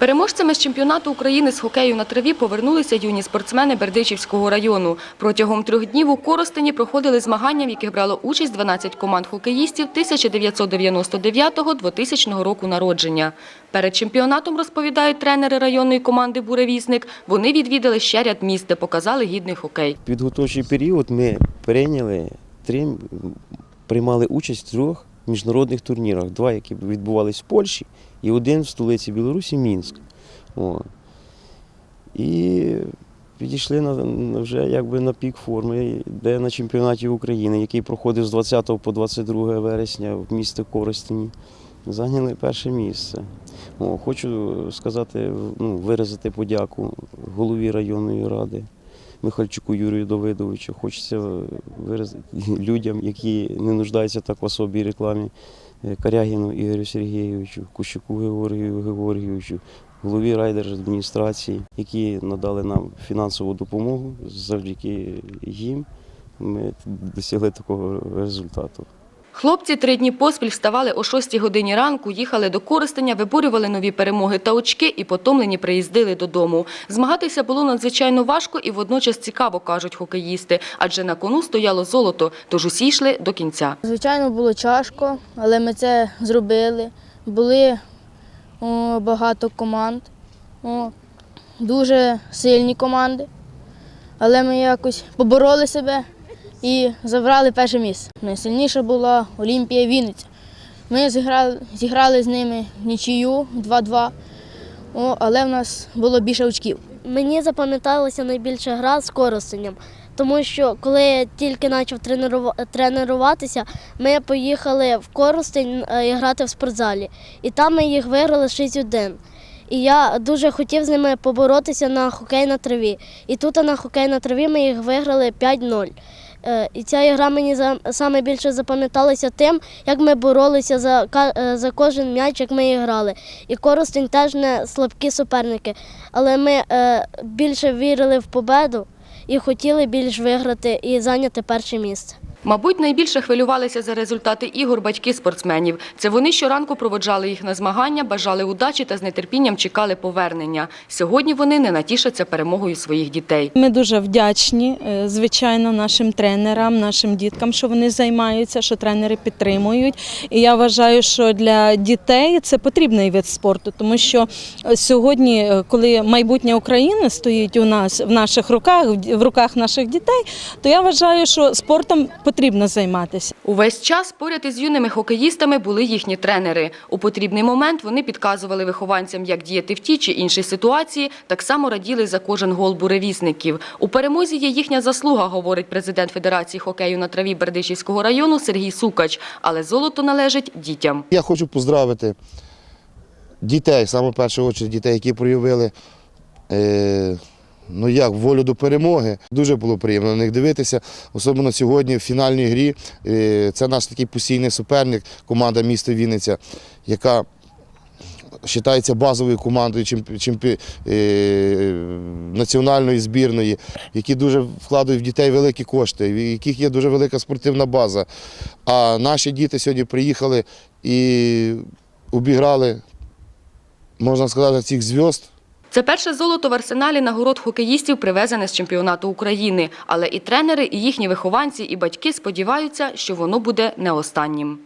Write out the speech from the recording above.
Переможцями з чемпіонату України з хокею на траві повернулися юні спортсмени Бердичівського району. Протягом трьох днів у Коростені проходили змагання, в яких брало участь 12 команд хокеїстів 1999-2000 року народження. Перед чемпіонатом, розповідають тренери районної команди «Буревісник», вони відвідали ще ряд міст, де показали гідний хокей. Підготовчий період ми прийняли три, приймали участь трьох міжнародних турнірах. Два, які відбувалися в Польщі, і один в столиці Білорусі Мінськ. О. І підійшли на, вже якби на пік форми, де на чемпіонаті України, який проходив з 20 по 22 вересня в місті Коростені. Зайняли перше місце. О, хочу сказати, ну, виразити подяку голові районної ради. Михальчуку Юрію Давидовичу. Хочеться виразити людям, які не нуждаються так в особій рекламі. е, Карягіну Ігорю Сергійовичу, Кущуку Георгію Георгійовичу, голові райдержадміністрації, які надали нам фінансову допомогу. Завдяки їм ми досягли такого результату. Хлопці три дні поспіль вставали о 6 годині ранку, їхали до Коростеня, виборювали нові перемоги та очки і потомлені приїздили додому. Змагатися було надзвичайно важко і водночас цікаво, кажуть хокеїсти, адже на кону стояло золото, тож усі йшли до кінця. Звичайно, було тяжко, але ми це зробили. Були о, багато команд, о, дуже сильні команди. Але ми якось побороли себе і забрали перше місце. Найсильніша була Олімпія Вінниця. Ми зіграли, зіграли з ними нічию 2-2, о, але в нас було більше очків. Мені запам'яталася найбільша гра з коростенем, тому що коли я тільки почав тренуватися, ми поїхали в Коростень е, грати в спортзалі. І там ми їх виграли 6-1. І я дуже хотів з ними поборотися на хокей на траві. І тут на хокей на траві ми їх виграли 5-0. Е, І ця гра мені саме більше запам'яталася тим, як ми боролися за, е, за кожен м'яч, як ми грали. І Коростень теж не слабкі суперники. Але ми е, більше вірили в победу і хотіли більш виграти і зайняти перше місце. Мабуть, найбільше хвилювалися за результати ігор батьки спортсменів. Це вони щоранку проводжали їх на змагання, бажали удачі та з нетерпінням чекали повернення. Сьогодні вони не натішаться перемогою своїх дітей. Ми дуже вдячні, е, звичайно, нашим тренерам, нашим діткам, що вони займаються, що тренери підтримують. І я вважаю, що для дітей це потрібний вид спорту, тому що е, сьогодні, е, коли майбутнє України стоїть у нас в наших руках, в руках наших дітей, то я вважаю, що спортом потрібно займатися. Увесь час поряд із юними хокеїстами були їхні тренери. У потрібний момент вони підказували вихованцям, як діяти в тій чи іншій ситуації, так само раділи за кожен гол буревісників. У перемозі є їхня заслуга, говорить президент Федерації хокею на траві Бердичівського району Сергій Сукач. Але золото належить дітям. Я хочу поздравити дітей, саме в першу чергу дітей, які проявили е, ну як, волю до перемоги. Дуже було приємно на них дивитися. Особливо сьогодні в фінальній грі. Е, це наш такий постійний суперник, команда міста Вінниця, яка вважається базовою командою чемпі, е, національної збірної, які дуже вкладають в дітей великі кошти, в яких є дуже велика спортивна база. А наші діти сьогодні приїхали і обіграли, можна сказати, цих зв'язд. Це перше золото в арсеналі нагород хокеїстів, привезене з чемпіонату України. Але і тренери, і їхні вихованці, і батьки сподіваються, що воно буде не останнім.